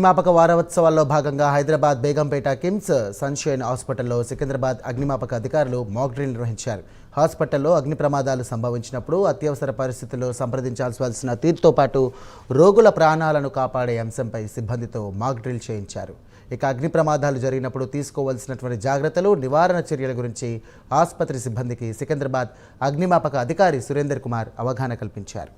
అగ్నిమాపక వారోత్సవాల్లో భాగంగా హైదరాబాద్ బేగంపేట కిమ్స్ సన్షైన్ హాస్పిటల్లో సికింద్రాబాద్ అగ్నిమాపక అధికారులు మాక్ డ్రిల్ నిర్వహించారు. హాస్పిటల్లో అగ్ని ప్రమాదాలు సంభవించినప్పుడు అత్యవసర పరిస్థితుల్లో సంప్రదించాల్సిన తీరుతో పాటు రోగుల ప్రాణాలను కాపాడే అంశంపై సిబ్బందితో మాక్ డ్రిల్ చేయించారు. ఇక అగ్ని ప్రమాదాలు జరిగినప్పుడు తీసుకోవాల్సినటువంటి జాగ్రత్తలు నివారణ చర్యల గురించి ఆసుపత్రి సిబ్బందికి సికింద్రాబాద్ అగ్నిమాపక అధికారి సురేందర్ కుమార్ అవగాహన కల్పించారు.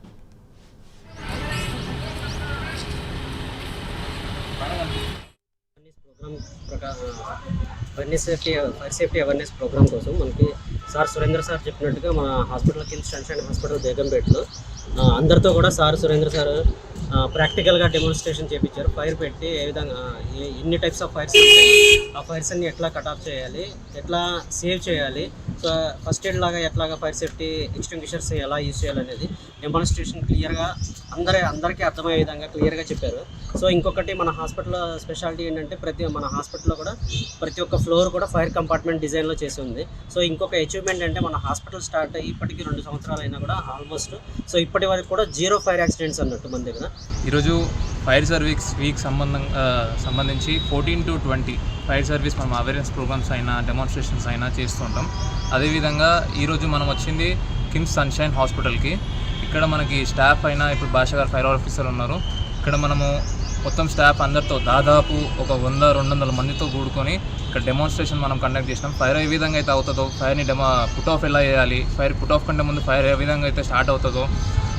Awareness programme fire safety fire safety awareness programme కోసం మనకి సార్ సురేంద్ర సార్ చెప్పినట్టుగా మన హాస్పిటల్ కింద సన్షైన్ హాస్పిటల్ బేగంపేటలో అందరితో కూడా సార్ సురేంద్ర సార్ ప్రాక్టికల్గా డెమోన్స్ట్రేషన్ చేయించారు ఫైర్ పెట్టి ఏ విధంగా ఎన్ని టైప్స్ ఆఫ్ ఫైర్స్ ఉంటాయి. ఆ ఫైర్స్ అన్ని ఎట్లా కట్ ఆఫ్ చేయాలి? ఎట్లా సేవ్ చేయాలి? సో ఫస్ట్ ఎయిడ్ లాగా ఎట్లాగా ఫైర్ సేఫ్టీ ఎక్స్టింగ్విషర్స్ ఎలా యూజ్ చేయాలనేది డెమోన్స్ట్రేషన్ క్లియర్గా అందరి అందరికీ అర్థమయ్యే విధంగా క్లియర్గా చెప్పారు. సో ఇంకొకటి మన హాస్పిటల్ స్పెషాలిటీ ఏంటంటే ప్రతి మన హాస్పిటల్లో కూడా ప్రతి ఒక్క ఫ్లోర్ కూడా ఫైర్ కంపార్ట్మెంట్ డిజైన్లో చేసి ఉంది. సో ఇంకొక అచీవ్మెంట్ అంటే మన హాస్పిటల్ స్టార్ట్ అయ్యి రెండు సంవత్సరాలు అయినా కూడా ఆల్మోస్ట్. సో ఇప్పటి వరకు కూడా జీరో ఫైర్ యాక్సిడెంట్స్ అన్నట్టు మన దగ్గర. ఈరోజు ఫైర్ సర్వీస్ వీక్ సంబంధం సంబంధించి fourteen to twenty fire service మనం అవేర్నెస్ ప్రోగ్రామ్స్ అయినా డెమాన్స్ట్రేషన్స్ అయినా చేస్తుంటాం. అదేవిధంగా ఈరోజు మనం వచ్చింది కిమ్స్ సన్షైన్ హాస్పిటల్కి. ఇక్కడ మనకి స్టాఫ్ అయినా ఇప్పుడు భాష గారు ఫైర్ ఆఫీసర్ ఉన్నారు. ఇక్కడ మనము మొత్తం స్టాఫ్ అందరితో దాదాపు ఒక వంద రెండు వందల మందితో కూడుకొని ఇక్కడ డెమాన్స్ట్రేషన్ మనం కండక్ట్ చేసినాం. ఫైర్ ఏ విధంగా అయితే అవుతుందో ఫైర్ని డెమా పుట్ ఆఫ్ ఎలా చేయాలి ఫైర్ పుట్ ఆఫ్ కంటే ముందు ఫైర్ ఏ విధంగా అయితే స్టార్ట్ అవుతుందో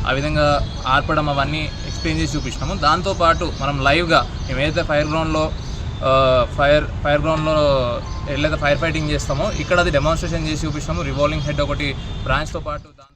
ఆ విధంగా ఆర్పడం అవన్నీ ఎక్స్ప్లెయిన్ చేసి చూపించినాము. దాంతోపాటు మనం లైవ్గా మేము ఏదైతే ఫైర్ గ్రౌండ్లో ఫైర్ ఫైర్ గ్రౌండ్లో ఎట్లయితే ఫైర్ ఫైటింగ్ చేస్తామో ఇక్కడ అది డెమాన్స్ట్రేషన్ చేసి చూపించినాము. రివాల్వింగ్ హెడ్ ఒకటి బ్రాంచ్తో పాటు దాని